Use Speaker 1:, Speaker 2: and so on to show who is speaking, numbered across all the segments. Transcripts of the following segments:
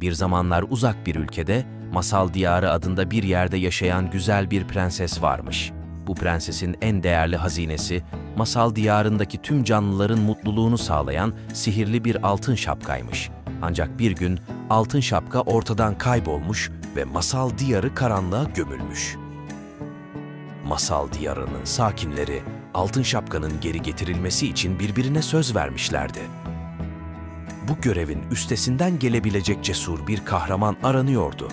Speaker 1: Bir zamanlar uzak bir ülkede Masal Diyarı adında bir yerde yaşayan güzel bir prenses varmış. Bu prensesin en değerli hazinesi, Masal Diyarı'ndaki tüm canlıların mutluluğunu sağlayan sihirli bir altın şapkaymış. Ancak bir gün altın şapka ortadan kaybolmuş ve Masal Diyarı karanlığa gömülmüş. Masal Diyarı'nın sakinleri altın şapkanın geri getirilmesi için birbirine söz vermişlerdi. Bu görevin üstesinden gelebilecek cesur bir kahraman aranıyordu.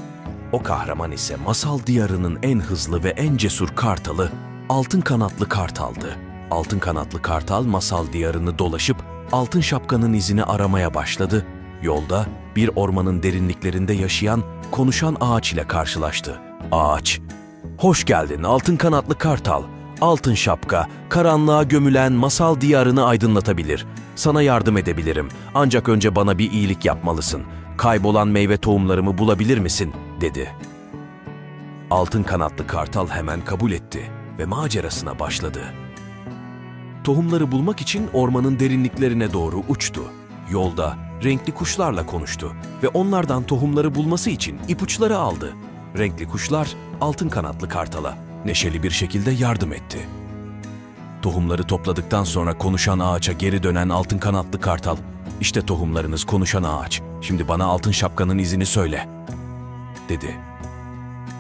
Speaker 1: O kahraman ise Masal Diyarı'nın en hızlı ve en cesur kartalı Altın Kanatlı Kartal'dı. Altın Kanatlı Kartal Masal Diyarı'nı dolaşıp altın şapkanın izini aramaya başladı. Yolda bir ormanın derinliklerinde yaşayan konuşan ağaç ile karşılaştı. Ağaç, Hoş geldin altın kanatlı kartal. Altın şapka, karanlığa gömülen masal diyarını aydınlatabilir. Sana yardım edebilirim. Ancak önce bana bir iyilik yapmalısın. Kaybolan meyve tohumlarımı bulabilir misin?" dedi. Altın kanatlı kartal hemen kabul etti ve macerasına başladı. Tohumları bulmak için ormanın derinliklerine doğru uçtu. Yolda renkli kuşlarla konuştu ve onlardan tohumları bulması için ipuçları aldı. Renkli kuşlar altın kanatlı kartala neşeli bir şekilde yardım etti. Tohumları topladıktan sonra konuşan ağaça geri dönen altın kanatlı kartal, işte tohumlarınız konuşan ağaç, şimdi bana altın şapkanın izini söyle, dedi.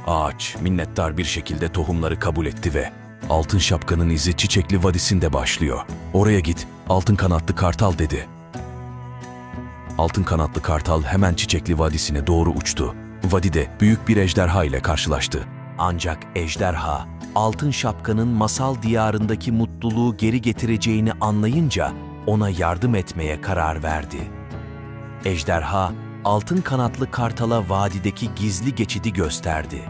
Speaker 1: Ağaç minnettar bir şekilde tohumları kabul etti ve altın şapkanın izi çiçekli vadisinde başlıyor. Oraya git, altın kanatlı kartal dedi. Altın kanatlı kartal hemen çiçekli vadisine doğru uçtu. Vadide büyük bir ejderha ile karşılaştı. Ancak ejderha, altın şapkanın masal diyarındaki mutluluğu geri getireceğini anlayınca ona yardım etmeye karar verdi. Ejderha, altın kanatlı kartala vadideki gizli geçidi gösterdi.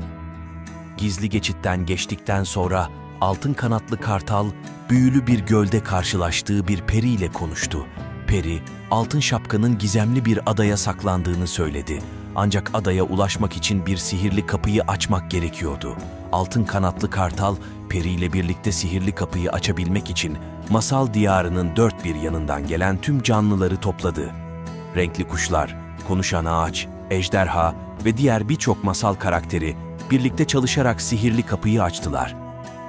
Speaker 1: Gizli geçitten geçtikten sonra altın kanatlı kartal büyülü bir gölde karşılaştığı bir periyle konuştu. Peri, altın şapkanın gizemli bir adaya saklandığını söyledi. Ancak adaya ulaşmak için bir sihirli kapıyı açmak gerekiyordu. Altın kanatlı kartal, Peri ile birlikte sihirli kapıyı açabilmek için masal diyarının dört bir yanından gelen tüm canlıları topladı. Renkli kuşlar, konuşan ağaç, ejderha ve diğer birçok masal karakteri birlikte çalışarak sihirli kapıyı açtılar.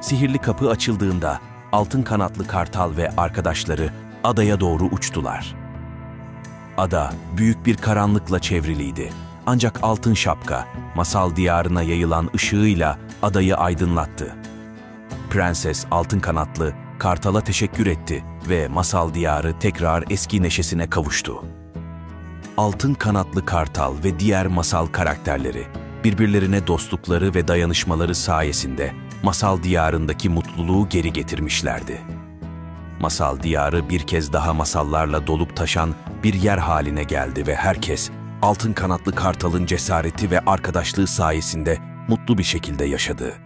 Speaker 1: Sihirli kapı açıldığında altın kanatlı kartal ve arkadaşları adaya doğru uçtular. Ada büyük bir karanlıkla çevriliydi. Ancak altın şapka masal diyarına yayılan ışığıyla adayı aydınlattı. Prenses altın kanatlı kartala teşekkür etti ve masal diyarı tekrar eski neşesine kavuştu. Altın kanatlı kartal ve diğer masal karakterleri birbirlerine dostlukları ve dayanışmaları sayesinde masal diyarındaki mutluluğu geri getirmişlerdi. Masal diyarı bir kez daha masallarla dolup taşan bir yer haline geldi ve herkes altın kanatlı kartalın cesareti ve arkadaşlığı sayesinde mutlu bir şekilde yaşadı.